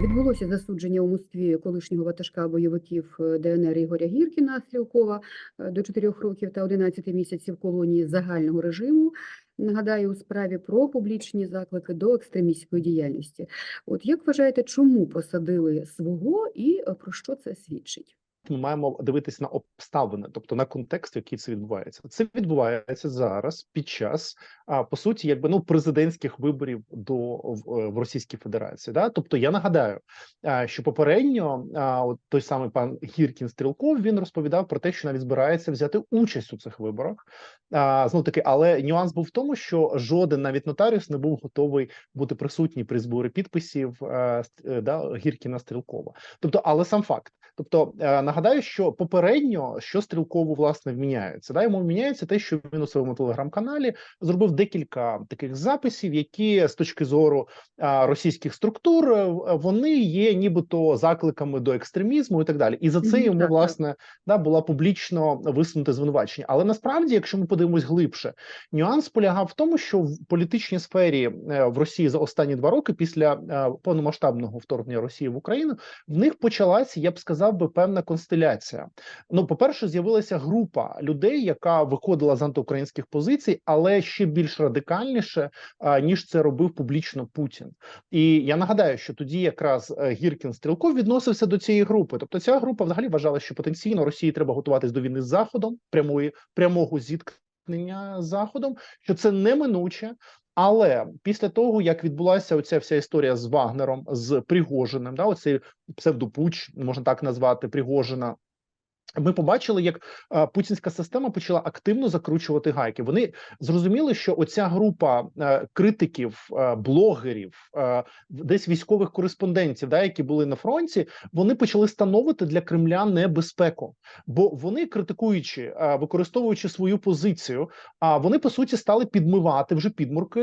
Відбулося засудження у Москві колишнього ватажка бойовиків е, ДНР Ігоря Гіркіна Стрілкова е, до 4 років та 11 місяців колонії загального режиму. Нагадаю, у справі про публічні заклики до екстремістської діяльності. От як вважаєте, чому посадили свого і е, про що це свідчить? Ми маємо дивитися на обставини, тобто на контекст, в який це відбувається. Це відбувається зараз під час а по суті, якби ну президентських виборів до в, е, в Російській Федерації. Да? Тобто, я нагадаю, що попередньо от той самий пан Гіркін Стрілков він розповідав про те, що навіть збирається взяти участь у цих виборах. А, знов таки, але нюанс був в тому, що жоден навіть нотаріус не був готовий бути присутній при зборі підписів е, да, Гіркіна Стрілкова. Тобто, але сам факт. Тобто е, нагадаю, що попередньо що стрілкову власне вміняється. Да, йому вміняється те, що він у своєму телеграм-каналі зробив декілька таких записів, які з точки зору а, російських структур е, вони є, нібито закликами до екстремізму і так далі. І за це йому власне да була публічно висунуте звинувачення. Але насправді, якщо ми подивимось глибше, нюанс полягав в тому, що в політичній сфері е, в Росії за останні два роки, після е, повномасштабного вторгнення Росії в Україну, в них почалася, я б сказав би, певна констеляція. Ну, по перше, з'явилася група людей, яка виходила з антиукраїнських позицій, але ще більш радикальніше, ніж це робив публічно Путін. І я нагадаю, що тоді якраз е, Гіркін Стрілков відносився до цієї групи. Тобто, ця група взагалі вважала, що потенційно Росії треба готуватись до війни з Заходом, прямої прямого зіткнення з Заходом, що це неминуче. Але після того, як відбулася оця вся історія з Вагнером, з Пригожиним, да, оцей псевдопуч, можна так назвати Пригожина. Ми побачили, як е, путінська система почала активно закручувати гайки. Вони зрозуміли, що оця група е, критиків, е, блогерів, десь військових кореспондентів, да, які були на фронті, вони почали становити для Кремля небезпеку, бо вони критикуючи, використовуючи свою позицію, а вони по суті стали підмивати вже підмурки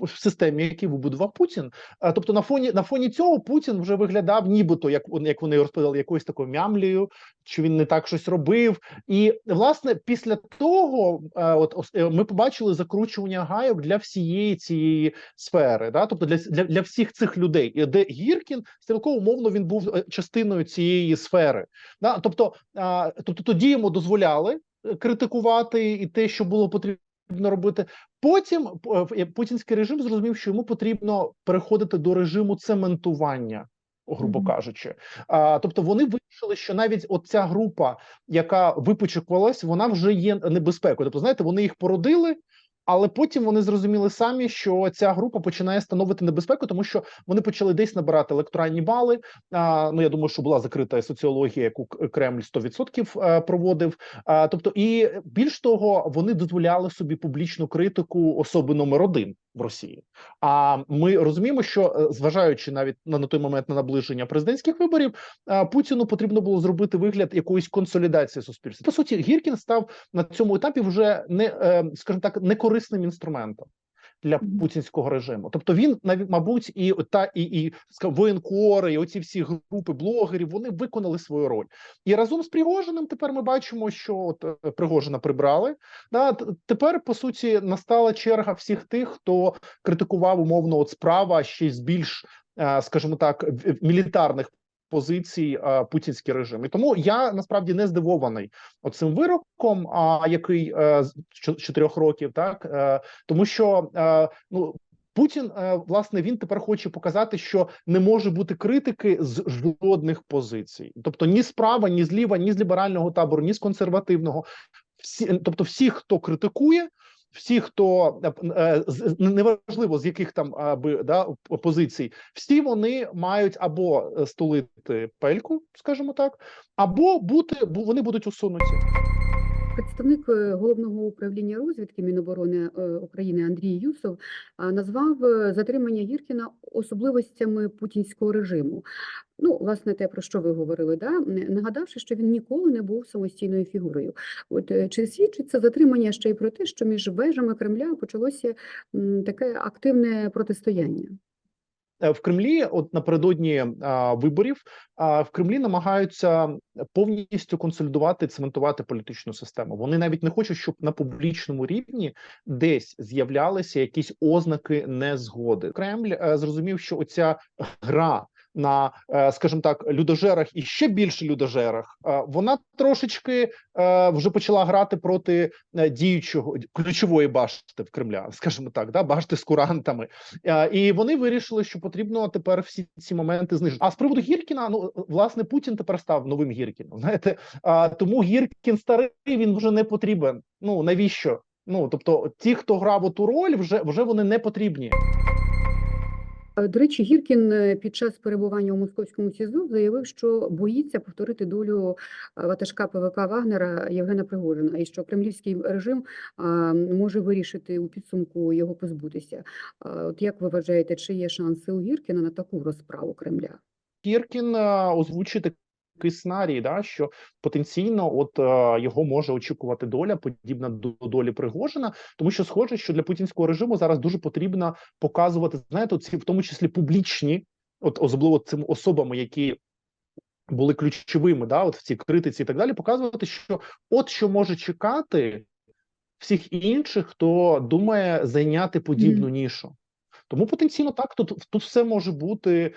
в, системі, які вибудував Путін. Тобто, на фоні на фоні цього Путін вже виглядав, нібито як як вони розповідали, якоюсь такою мямлею, що він не так щось робив. І власне після того, е, от е, ми побачили закручування гайок для всієї цієї сфери, да, тобто для, для, для всіх цих людей, І де Гіркін стрілково умовно він був е, частиною цієї сфери. Да, тобто, а, тобто тоді йому дозволяли критикувати і те, що було потрібно. Робити потім путінський режим зрозумів, що йому потрібно переходити до режиму цементування, грубо кажучи. А, тобто вони вирішили, що навіть оця група, яка випочекувалась, вона вже є небезпекою. Тобто, знаєте, вони їх породили. Але потім вони зрозуміли самі, що ця група починає становити небезпеку, тому що вони почали десь набирати електоральні бали. А, ну я думаю, що була закрита соціологія, яку Кремль 100% е, проводив. А, тобто, і більш того, вони дозволяли собі публічну критику особи номер один в Росії. А ми розуміємо, що е, зважаючи навіть на, на той момент на наближення президентських виборів, а, Путіну потрібно було зробити вигляд якоїсь консолідації суспільства. По суті, Гіркін став на цьому етапі вже не е, скажімо так, некорисним інструментом. Для путінського режиму, тобто він мабуть, і та і, і воєнкори, і оці всі групи блогерів вони виконали свою роль. І разом з Пригожиним тепер ми бачимо, що от е, Пригожина прибрали. Да, тепер по суті настала черга всіх тих, хто критикував умовно от справа ще з більш, е, скажімо так, мілітарних позицій е, путінський режим. І тому я насправді не здивований оцим вироком, а який е, з чо- чотирьох років, так е, тому що ну. Путін власне він тепер хоче показати, що не може бути критики з жодних позицій, тобто ні справа, ні зліва, ні з ліберального табору, ні з консервативного. Всі, тобто, всі, хто критикує, всі, хто е, е, неважливо з яких там аби да позицій, всі вони мають або е, стулити пельку, скажімо так, або бути бу- вони будуть усунуті. Представник е, головного управління розвідки Міноборони е, України Андрій Юсов назвав е, затримання Гіркіна особливостями путінського режиму. Ну, власне, те, про що ви говорили, да? нагадавши, що він ніколи не був самостійною фігурою. От чи свідчить це затримання ще й про те, що між вежами Кремля почалося таке активне протистояння? Е, в Кремлі, от напередодні а, виборів, а в Кремлі намагаються повністю консолідувати, цементувати політичну систему. Вони навіть не хочуть, щоб на публічному рівні десь з'являлися якісь ознаки незгоди. Кремль а, зрозумів, що оця гра на, е, скажімо так, людожерах і ще більше людожерах, е, вона трошечки е, вже почала грати проти діючого ключової башти в Кремля, скажімо так, да, башти з курантами. І вони вирішили, що потрібно тепер всі ці моменти знижити. А з приводу Гіркіна, ну власне, Путін тепер став новим Гіркіном. Знаєте, тому Гіркін старий він вже не потрібен. Ну навіщо? Ну тобто, ті, хто грав у ту роль, вже вже вони не потрібні. До речі, Гіркін е, під час перебування у московському СІЗО заявив, що боїться повторити долю е, ватажка ПВК Вагнера Євгена Пригожина, і що кремлівський режим може вирішити у підсумку його позбутися. От як ви вважаєте, чи є шанси у Гіркіна на таку розправу Кремля? Гіркін озвучити такий сценарій, да, що потенційно от е, його може очікувати доля, подібна до долі Пригожина, тому що схоже, що для путінського режиму зараз дуже потрібно показувати, знаєте, ці в тому числі публічні, от особливо цим особами, які. Були ключовими, да, от в цій критиці і так далі, показувати, що от що може чекати всіх інших, хто думає зайняти подібну нішу. Тому потенційно так тут тут все може бути,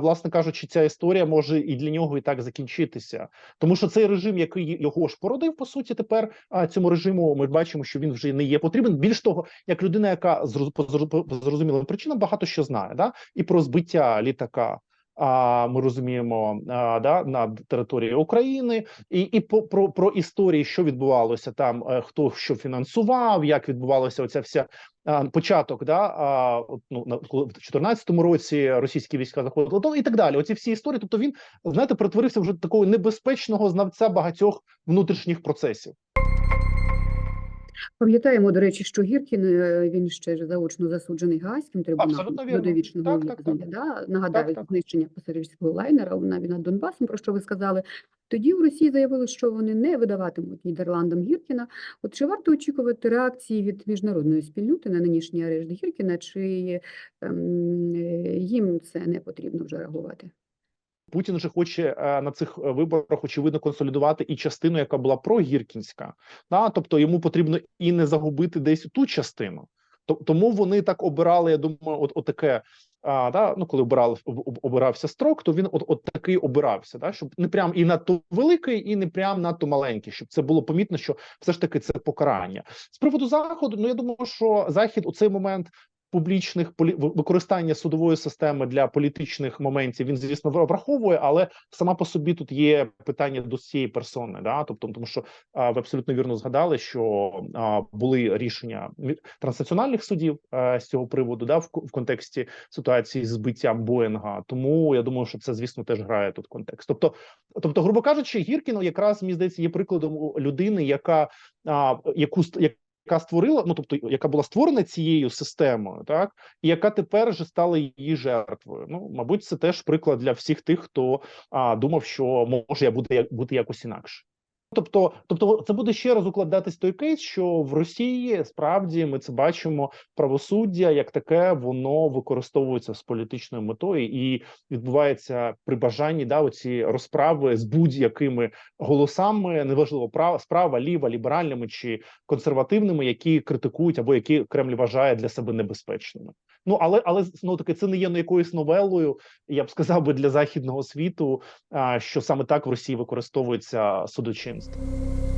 власне кажучи, ця історія може і для нього і так закінчитися, тому що цей режим, який його ж породив, по суті, тепер цьому режиму ми бачимо, що він вже не є потрібен. Більш того, як людина, яка по зрозумілим причинам багато що знає, да і про збиття літака. А ми розуміємо да на території України, і і по про, про історії, що відбувалося там, е, хто що фінансував, як відбувалася оця вся початок, да ну на в 2014 році російські війська заходили, то і так далі. Оці всі історії. Тобто він знаєте, перетворився вже такого небезпечного знавця багатьох внутрішніх процесів. Пам'ятаємо, до речі, що Гіркін е, він ще ж заочно засуджений Гаазьким трибуналом до довічного Так, так. Да? Нагадаю, так. знищення пасажирського лайнера навіть над Донбасом, про що ви сказали. Тоді в Росії заявили, що вони не видаватимуть Нідерландам Гіркіна. От чи варто очікувати реакції від міжнародної спільноти на нинішній арешт Гіркіна, чи ем, е, їм це не потрібно вже реагувати? Путін же хоче е, на цих е, виборах очевидно консолідувати і частину, яка була прогіркінська. Да? Тобто йому потрібно і не загубити десь ту частину. Тому вони так обирали. Я думаю, от, таке. А, да, ну коли обирали об- об- обирався строк, то він от, от такий обирався, да, щоб не прям і надто великий, і не прям надто маленький, щоб це було помітно, що все ж таки це покарання. З приводу заходу, ну я думаю, що захід у цей момент публічних використання судової системи для політичних моментів він, звісно, враховує, але сама по собі тут є питання до цієї персони. Да? Тобто, тому що а, ви абсолютно вірно згадали, що а, були рішення транснаціональних судів а, з цього приводу, да, в, в контексті ситуації з збиттям Боїнга. Тому я думаю, що це, звісно, теж грає тут контекст. Тобто, тобто, грубо кажучи, Гіркін якраз мені здається є прикладом людини, яка а, яку ст- як яка створила, ну тобто, яка була створена цією системою, так і яка тепер же стала її жертвою. Ну, мабуть, це теж приклад для всіх тих, хто а, думав, що може я буде як- бути якось інакше. Тобто, тобто, це буде ще раз укладатись той кейс, що в Росії справді ми це бачимо. Правосуддя як таке, воно використовується з політичною метою і відбувається при бажанні да оці розправи з будь-якими голосами, неважливо права справа, ліва, ліберальними чи консервативними, які критикують або які Кремль вважає для себе небезпечними. Ну але але ну таки це не є ну, якоюсь новелою. Я б сказав би для західного світу, а, що саме так в Росії використовується судочинство.